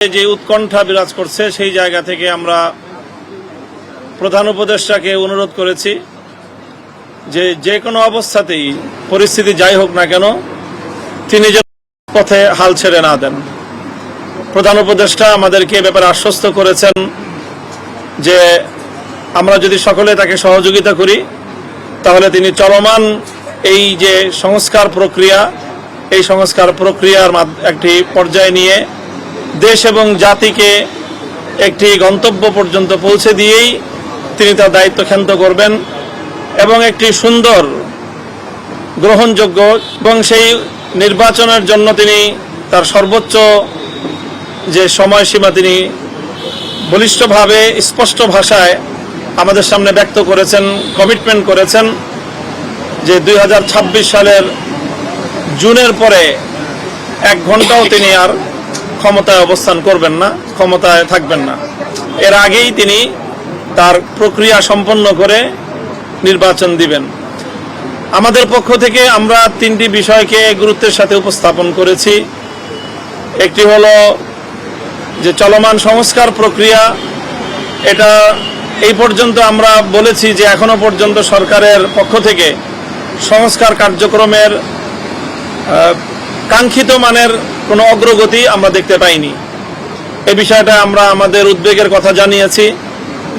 যে উৎকণ্ঠা বিরাজ করছে, সেই জায়গা থেকে আমরা প্রধান উপদেষ্টাকে অনুরোধ করেছি যে যে কোনো অবস্থাতেই পরিস্থিতি যাই হোক না কেন, তিনি যেন পথে হাল ছেড়ে না দেন। প্রধান উপদেষ্টা আমাদেরকে ব্যাপারে আশ্বস্ত করেছেন যে আমরা যদি সকলে তাকে সহযোগিতা করি, তাহলে তিনি চলমান এই যে সংস্কার প্রক্রিয়া, এই সংস্কার প্রক্রিয়ার একটি পর্যায়ে নিয়ে দেশ এবং জাতিকে একটি গন্তব্য পর্যন্ত পৌঁছে দিয়েই তিনি তার দায়িত্ব ক্ষান্ত করবেন এবং একটি সুন্দর গ্রহণযোগ্য এবং সেই নির্বাচনের জন্য তিনি তার সর্বোচ্চ যে সময়সীমা তিনি বলিষ্ঠভাবে, স্পষ্ট ভাষায় আমাদের সামনে ব্যক্ত করেছেন কমিটমেন্ট করেছেন যে দুই হাজার ছাব্বিশ সালের জুনের পরে এক ঘন্টাও তিনি আর ক্ষমতায় অবস্থান করবেন না, ক্ষমতায় থাকবেন না। এর আগেই তিনি তার প্রক্রিয়া সম্পন্ন করে নির্বাচন দিবেন। আমাদের পক্ষ থেকে আমরা তিনটি বিষয়কে গুরুত্বের সাথে উপস্থাপন করেছি। একটি হলো যে চলমান সংস্কার প্রক্রিয়া। এটা এই পর্যন্ত আমরা বলেছি যে এখনও পর্যন্ত সরকারের পক্ষ থেকে সংস্কার কার্যক্রমের কাঙ্ক্ষিত মানের কোনো অগ্রগতি আমরা দেখতে পাইনি। এ বিষয়টা আমরা আমাদের উদ্বেগের কথা জানিয়েছি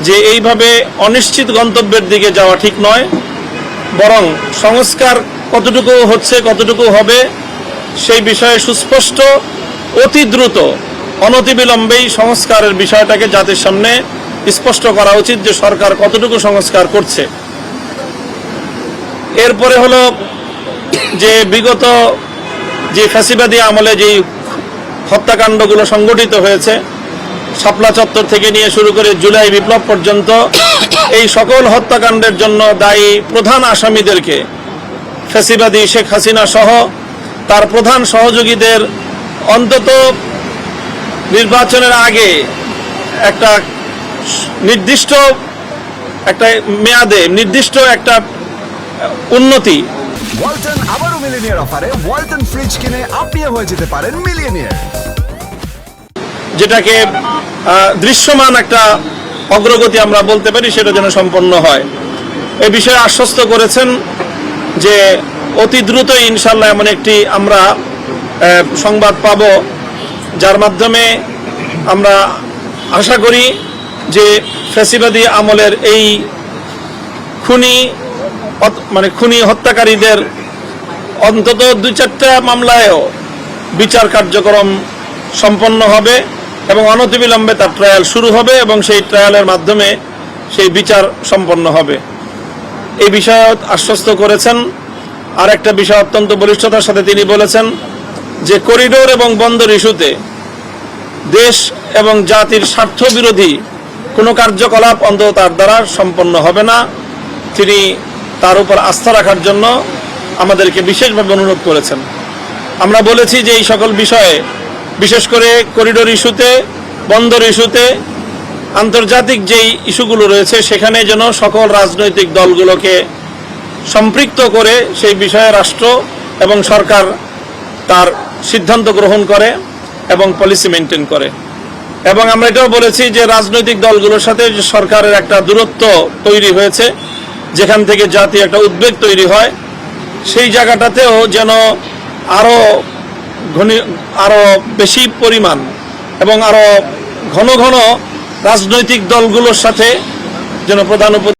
যে এইভাবে অনিশ্চিত গন্তব্যের দিকে যাওয়া ঠিক নয়, বরং সংস্কার কতটুকু হচ্ছে, কতটুকু হবে সেই বিষয়ে সুস্পষ্ট, অতি দ্রুত, অনতিবিলম্বেই সংস্কারের বিষয়টাকে জাতির সামনে স্পষ্ট করা উচিত যে সরকার কতটুকু সংস্কার করছে। এরপরে হলো যে বিগত যে ফ্যাসিবাদী আমলে যেই হত্যাকাণ্ডগুলো সংগঠিত হয়েছে, শাপলা চত্বর থেকে নিয়ে শুরু করে জুলাই বিপ্লব পর্যন্ত, এই সকল হত্যাকাণ্ডের জন্য দায়ী প্রধান আসামিদেরকে ফ্যাসিবাদী শেখ হাসিনা সহ তার প্রধান সহযোগীদের অন্তত নির্বাচনের আগে একটা নির্দিষ্ট একটা মেয়াদে নির্দিষ্ট একটা উন্নতি ওয়ালটন আবারও মিলিনিয়ার অফারে ওয়ালটন ফ্রিজ কিনে আপনিও হয়ে যেতে পারেন মিলিয়নিয়ার। যেটাকে দৃশ্যমান একটা অগ্রগতি আমরা বলতে পারি, সেটা যেন সম্পন্ন হয়। এ বিষয়ে আশ্বস্ত করেছেন যে অতি দ্রুতই ইনশাল্লাহ এমন একটি আমরা সংবাদ পাব, যার মাধ্যমে আমরা আশা করি যে ফ্যাসিবাদী আমলের এই খুনি মানে খুনি হত্যাকারীদের অন্তত দুই চারটা মামলায়ও বিচার কার্যক্রম সম্পন্ন হবে এবং অনতিবিলম্বে তার ট্রায়াল শুরু হবে এবং সেই ট্রায়ালের মাধ্যমে সেই বিচার সম্পন্ন হবে। এই বিষয়ে আশ্বস্ত করেছেন। আর একটা বিষয় অত্যন্ত বলিষ্ঠতার সাথে তিনি বলেছেন যে করিডোর এবং বন্দর ইস্যুতে দেশ এবং জাতির স্বার্থ বিরোধী কোনো কার্যকলাপ অন্তত তার দ্বারা সম্পন্ন হবে না। তিনি তার উপর আস্থা রাখার জন্য আমাদেরকে বিশেষভাবে অনুরোধ করেছেন। আমরা বলেছি যে এই সকল বিষয়ে, বিশেষ করে করিডোর ইস্যুতে, বন্দর ইস্যুতে, আন্তর্জাতিক যেই ইস্যুগুলো রয়েছে, সেখানে যেন সকল রাজনৈতিক দলগুলোকে সম্পৃক্ত করে সেই বিষয়ে রাষ্ট্র এবং সরকার তার সিদ্ধান্ত গ্রহণ করে এবং পলিসি মেনটেন করে। এবং আমরা এটাও বলেছি যে রাজনৈতিক দলগুলোর সাথে সরকারের একটা দূরত্ব তৈরি হয়েছে যেখান থেকে জাতি একটা উদ্বেগ তৈরি হয়, সেই জায়গাটাতেও যেন আরও ঘনি আরও বেশি পরিমাণ এবং আরও ঘন ঘন রাজনৈতিক দলগুলোর সাথে যেন প্রধান